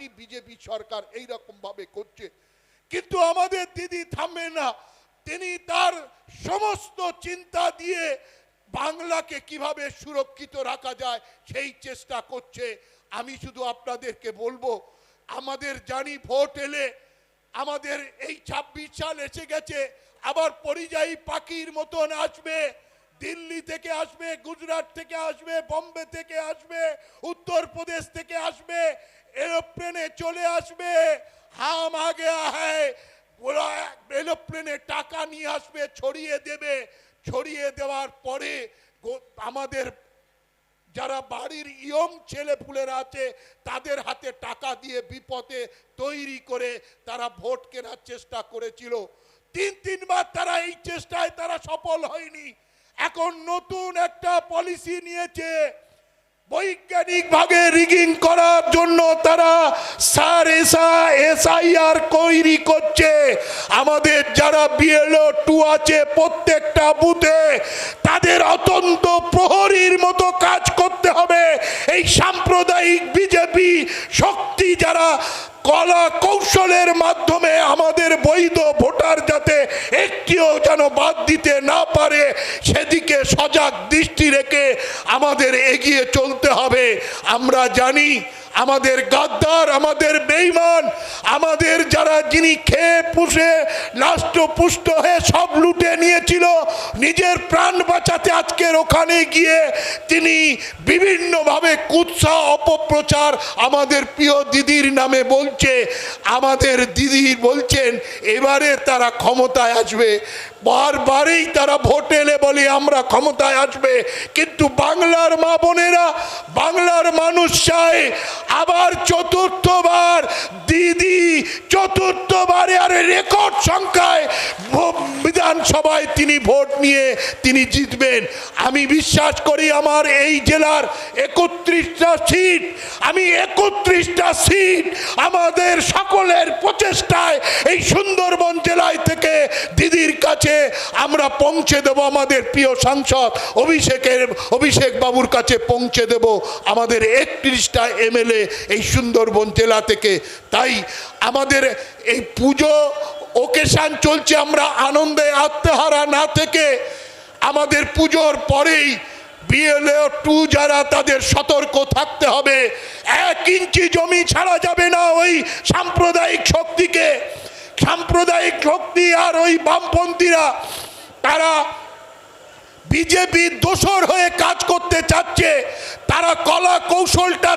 Party BJP সরকার এই রকম ভাবে করছে। কিন্তু আমাদের দিদি থামবে না। তিনি তার সমস্ত চিন্তা দিয়ে বাংলাকে কীভাবে সুরক্ষিত রাখা যায় সেই চেষ্টা করছে। আমি শুধু আপনাদেরকে বলব, আমাদের জানি ভোট এলে আমাদের এই ছাব্বিশ সাল এসে গেছে, আবার পরিযায়ী পাখির মতন আসবে। দিল্লি থেকে আসবে, গুজরাট থেকে আসবে, বম্বে থেকে আসবে, উত্তরপ্রদেশ থেকে আসবে এরোপ্লেনে চলে আসবে। হাম আ গয়া ওরা এরোপ্লেনে টাকা নিয়ে আসবে, ছড়িয়ে দেবে। ছড়িয়ে দেওয়ার পরে আমাদের যারা বাড়ির ইয়ং ছেলেপুলেরা আছে, তাদের হাতে টাকা দিয়ে বিপদে তৈরি করে তারা ভোট কেনার চেষ্টা করেছিল। তিন, তিনবার তারা এই চেষ্টায় তারা সফল হয়নি। এখন নতুন একটা পলিসি নিয়েছে। বৈজ্ঞানিক ভাবে রিগিং করার জন্য তারা সার এসা, এসআইআর তৈরি করছে। আমাদের যারা বিএলও টু আছে প্রত্যেকটা বুথে, তাদের অত্যন্ত প্রহরীর মতো কাজ করতে হবে। এই সাম্প্রদায়িক বিজেপি শক্তি যারা কলা কৌশলের মাধ্যমে আমাদের বৈধ ভোটার যাতে একটিও যেন বাদ দিতে না পারে, সেদিকে সজাগ দৃষ্টি রেখে আমাদের এগিয়ে চলতে হবে। আমরা জানি আমাদের গাদ্দার, আমাদের বেইমান আমাদের যারা যিনি খেয়ে পুষে পুষ্ট হয়ে সব লুটে নিয়েছিল, নিজের প্রাণ বাঁচাতে আজকের ওখানে গিয়ে তিনি বিভিন্নভাবে কুৎসা অপপ্রচার আমাদের প্রিয় দিদির নামে বলছে, আমাদের দিদি বলছেন, এবারে তারা ক্ষমতায় আসবে। বারবারেই তারা ভোট এলে বলে আমরা ক্ষমতায় আসবে, কিন্তু বাংলার মা বোনেরা, বাংলার মানুষ চায় আবার চতুর্থবার দিদি চতুর্থবারে আর রেকর্ড সংখ্যায় বিধানসভায় তিনি ভোট নিয়ে তিনি জিতবেন। আমি বিশ্বাস করি আমার এই জেলার একত্রিশটা সিট, আমি একত্রিশটা সিট আমাদের সকলের প্রচেষ্টায় এই সুন্দরবন জেলায় থেকে কাছে আমরা পৌঁছে দেব আমাদের প্রিয় সাংসদ অভিষেকের, অভিষেক বাবুর কাছে পৌঁছে দেব আমাদের একত্রিশটা এমএলএ এই সুন্দরবন জেলা থেকে। তাই আমাদের এই পুজো ওকেশান চলছে আমরা আনন্দে আত্মহারা না থেকে। আমাদের পুজোর পরেই বিএলএ টু যারা তাদের সতর্ক থাকতে হবে। এক ইঞ্চি জমি ছাড়া যাবে না ওই সাম্প্রদায়িক শক্তিকে সাম্প্রদায়িক শক্তি আর ওই বামপন্থীরা, তারা বিজেপির দোসর হয়ে কাজ করতে চাচ্ছে। তারা কলা কৌশলটা